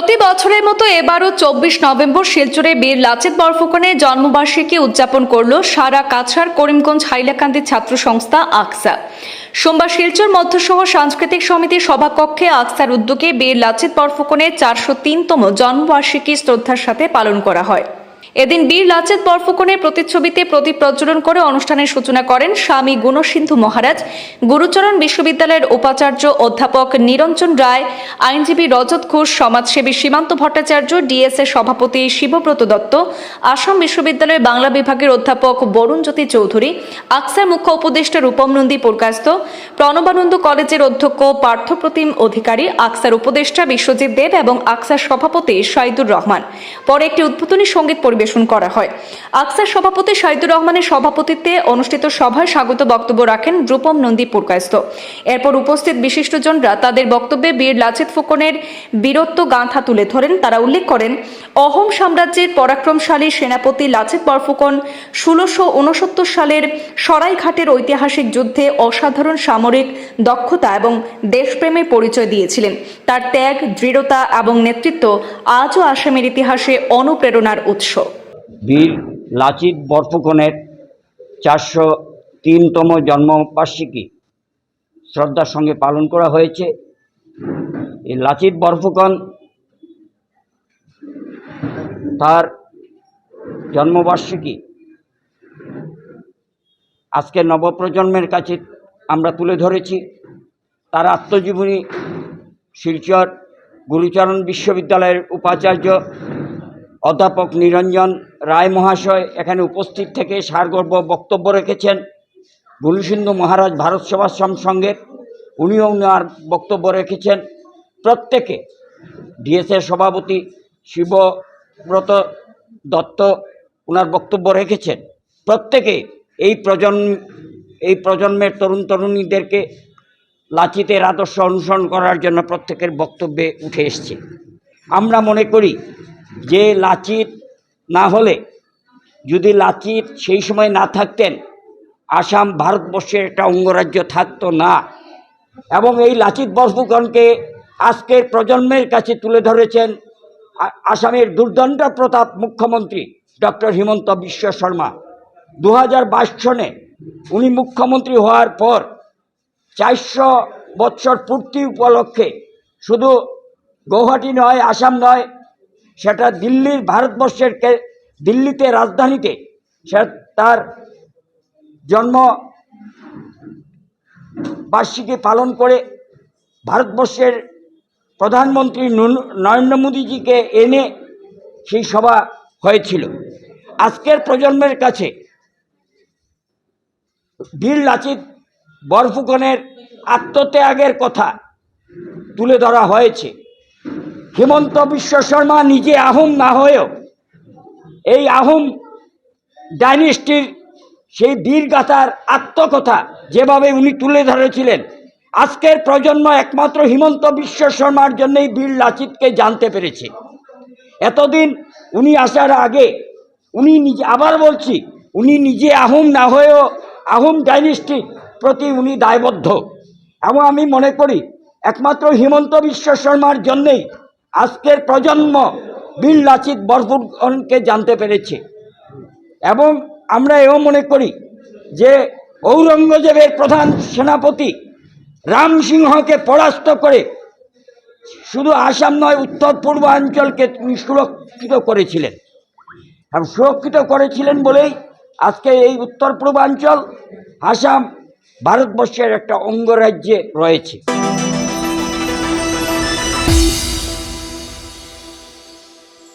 প্রতি বছরের মতো এবারও চব্বিশ নভেম্বর শিলচরে বীর লাচিত বরফুকনের জন্মবার্ষিকী উদযাপন করল সারা কাছাড় করিমগঞ্জ হাইলাকান্দি ছাত্র সংস্থা আকসা। সোমবার শিলচর মধ্যসহ সাংস্কৃতিক সমিতির সভাকক্ষে আকসার উদ্যোগে বীর লাচিত বরফুকনের চারশো তিনতম জন্মবার্ষিকী শ্রদ্ধার সাথে পালন করা হয়। এদিন বীর লাচিত বরফুকনের প্রতিচ্ছবিতে প্রদীপ প্রজ্বলন করে অনুষ্ঠানের সূচনা করেন স্বামী গুণসিন্ধু মহারাজ। গুরুচরণ বিশ্ববিদ্যালয়ের উপাচার্য অধ্যাপক নিরঞ্জন রায়, আইনজীবী রজত ঘোষ, সমাজসেবী সীমান্ত ভট্টাচার্য, ডিএসএ সভাপতি শিবব্রত দত্ত, আসাম বিশ্ববিদ্যালয়ের বাংলা বিভাগের অধ্যাপক বরুণ জ্যোতি চৌধুরী, আকসার মুখ্য উপদেষ্টা রূপম নন্দী পুরকাস্ত প্রণবানন্দ কলেজের অধ্যক্ষ পার্থপ্রতিম অধিকারী, আকসার উপদেষ্টা বিশ্বজিৎ দেব এবং আকসার সভাপতি শাহিদুর রহমান। পরে একটি উদ্বোধনী সংগীত পরিবেশন করা হয়। আকসার সভাপতি শাহিদুর রহমানের সভাপতিত্বে অনুষ্ঠিত সভায় স্বাগত বক্তব্য রাখেন রূপম নন্দী পুরকাস্ত এরপর উপস্থিত বিশিষ্টজনরা তাদের বক্তব্যে বীর লাচিত ফুকনের বীরত্ব গাঁথা তুলে ধরেন। তারা উল্লেখ করেন, অহোম সাম্রাজ্যের পরাক্রমশালী সেনাপতি লাচিত বরফুকন ষোলোশো উনসত্তর সালের সরাইঘাটের ঐতিহাসিক যুদ্ধে অসাধারণ সামরিক দক্ষতা এবং দেশপ্রেমের পরিচয় দিয়েছিলেন। তার ত্যাগ, দৃঢ়তা এবং নেতৃত্ব আজও আসামের ইতিহাসে অনুপ্রেরণার উৎস। বীর লাচিত বরফুকনের চারশো তিনতম জন্মবার্ষিকী শ্রদ্ধার সঙ্গে পালন করা হয়েছে। এই লাচিত বরফুকন তার জন্মবার্ষিকী আজকে নবপ্রজন্মের কাছে আমরা তুলে ধরেছি। তার আত্মজীবনী শিলচর গুরুচরণ বিশ্ববিদ্যালয়ের উপাচার্য অধ্যাপক নিরঞ্জন রায় মহাশয় এখানে উপস্থিত থেকে সারগর্ব বক্তব্য রেখেছেন। গুলুসিন্ধু মহারাজ ভারত সেবাশ্রম সঙ্গে উনিও উনার বক্তব্য রেখেছেন। প্রত্যেকে ডিএসএ সভাপতি শিবব্রত দত্ত ওনার বক্তব্য রেখেছেন। প্রত্যেকে এই প্রজন্ম, এই প্রজন্মের তরুণ তরুণীদেরকে লাচিতের আদর্শ অনুসরণ করার জন্য প্রত্যেকের বক্তব্যে উঠে এসছে। আমরা মনে করি যে লাচিত না হলে, যদি লাচিত সেই সময় না থাকতেন, আসাম ভারতবর্ষের একটা অঙ্গরাজ্য থাকতো না। এবং এই লাচিত বরফুকনকে আজকের প্রজন্মের কাছে তুলে ধরেছেন আসামের দুর্দণ্ড প্রতাপ মুখ্যমন্ত্রী ডক্টর হিমন্ত বিশ্ব শর্মা। দু হাজার বাইশ সনে উনি মুখ্যমন্ত্রী হওয়ার পর চারশো বৎসর পূর্তি উপলক্ষে শুধু গৌহাটি নয়, আসাম নয় সেটা দিল্লির ভারতবর্ষের দিল্লিতে রাজধানীতে, সে তার জন্ম বার্ষিকী পালন করে ভারতবর্ষের প্রধানমন্ত্রী নরেন্দ্র মোদীজিকে এনে সেই সভা হয়েছিল। আজকের প্রজন্মের কাছে বীর লাচিত বরফুকনের আত্মত্যাগের কথা তুলে ধরা হয়েছে। হেমন্ত বিশ্ব শর্মা নিজে আহোম না হয়েও এই আহোম ডাইনেস্টির সেই বীরগাথার আত্মকথা যেভাবে উনি তুলে ধরেছিলেন, আজকের প্রজন্ম একমাত্র হিমন্ত বিশ্ব শর্মার জন্যই বীর লাচিতকে জানতে পেরেছে। এতদিন উনি আসার আগে উনি নিজে, আবার বলছি, উনি নিজে আহোম না হয়েও আহোম ডাইনেস্টির প্রতি উনি দায়বদ্ধ। এবং আমি মনে করি, একমাত্র হিমন্ত বিশ্ব শর্মার জন্যেই আজকের প্রজন্ম বীর লাচিত বরফুকনকে জানতে পেরেছে। এবং আমরা এও মনে করি যে ঔরঙ্গজেবের প্রধান সেনাপতি রাম সিংহকে পরাস্ত করে শুধু আসাম নয়, উত্তর পূর্বাঞ্চলকে তিনি সুরক্ষিত করেছিলেন। এবং সুরক্ষিত করেছিলেন বলেই আজকে এই উত্তর পূর্বাঞ্চল, আসাম, ভারতবর্ষের একটা অঙ্গরাজ্যে রয়েছে।